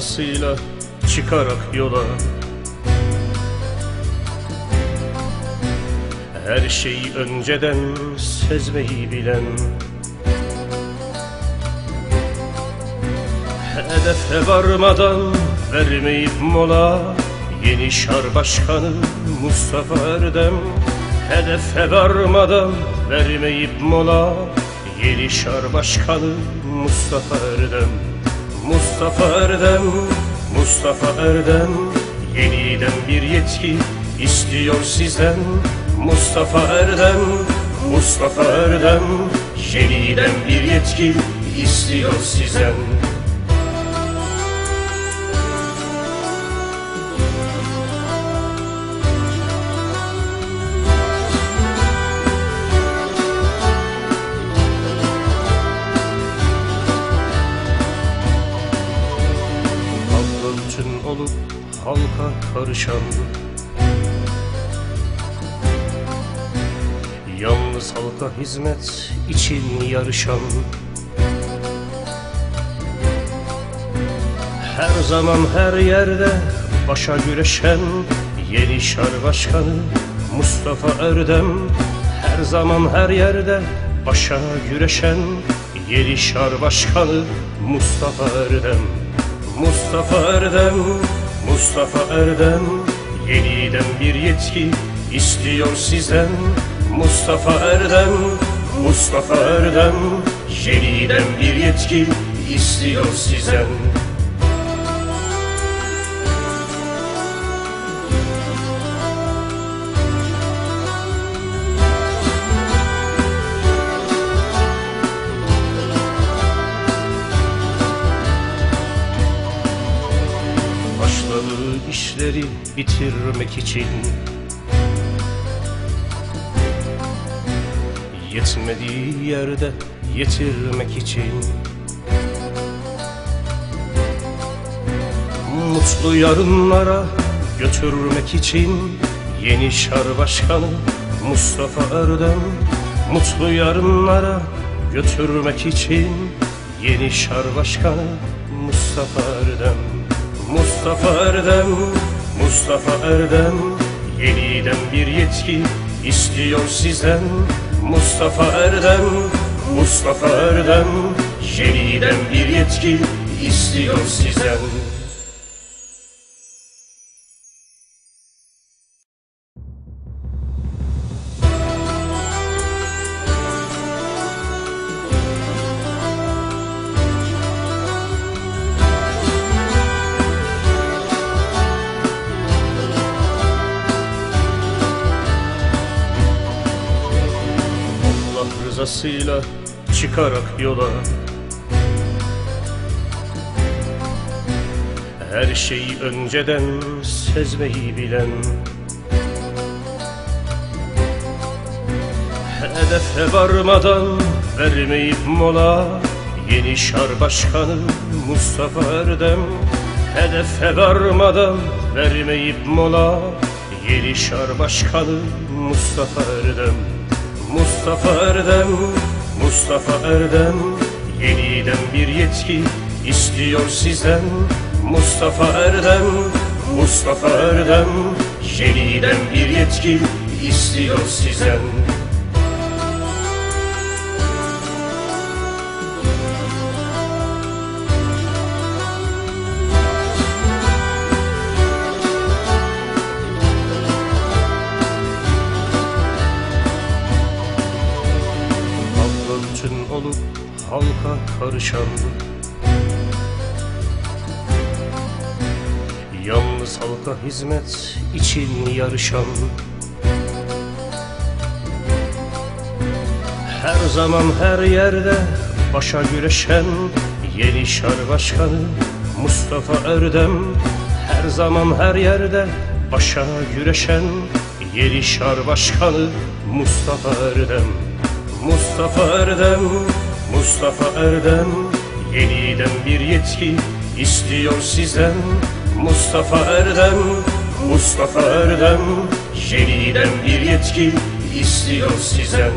rızasıyla çıkarak yola. Her şeyi önceden sezmeyi bilen. Hedefe varmadan vermeyip mola. Yeni şar başkanı Mustafa Erdem. Hedefe varmadan vermeyip mola. Yeni şar başkanı Mustafa Erdem Mustafa Erdem Mustafa Erdem. Yeniden bir yetki istiyor sizden. Mustafa Erdem Mustafa Erdem. Yeniden bir yetki istiyor sizden halka karışan. Yalnız halka hizmet için yarışan. Her zaman her yerde başa güreşen Yeni şar başkanı Mustafa Erdem. Her zaman her yerde başa güreşen Yeni şar başkanı Mustafa Erdem. Mustafa Erdem Mustafa Erdem Yeniden bir yetki istiyor sizden. Mustafa Erdem Mustafa Erdem Yeniden bir yetki istiyor sizden bitirmek için. Yetmediği yerde yetirmek için. Mutlu yarınlara götürmek için. Yeni şar başkanı Mustafa Erdem. Mutlu yarınlara götürmek için. Yeni şar başkanı Mustafa Erdem. Mustafa Erdem Mustafa Erdem Yeniden bir yetki istiyor sizden. Mustafa Erdem Mustafa Erdem Yeniden bir yetki istiyor sizden Allah rızasıyla çıkarak yola. Her şeyi önceden sezmeyi bilen. Hedefe varmadan vermeyip mola. Yeni şar başkanı Mustafa Erdem. Hedefe varmadan vermeyip mola. Yeni şar başkanı Mustafa Erdem Mustafa Erdem Mustafa Erdem Yeniden bir yetki istiyor sizden. Mustafa Erdem Mustafa Erdem Yeniden bir yetki istiyor sizden olup halka karışan Yalnız halka hizmet için yarışan Her zaman her yerde başa güreşen Yeni şar başkanı Mustafa Erdem Her zaman her yerde başa güreşen Yeni şar başkanı Mustafa Erdem Mustafa Erdem Mustafa Erdem Yeniden bir yetki istiyor sizden. Mustafa Erdem Mustafa Erdem Yeniden bir yetki istiyor sizden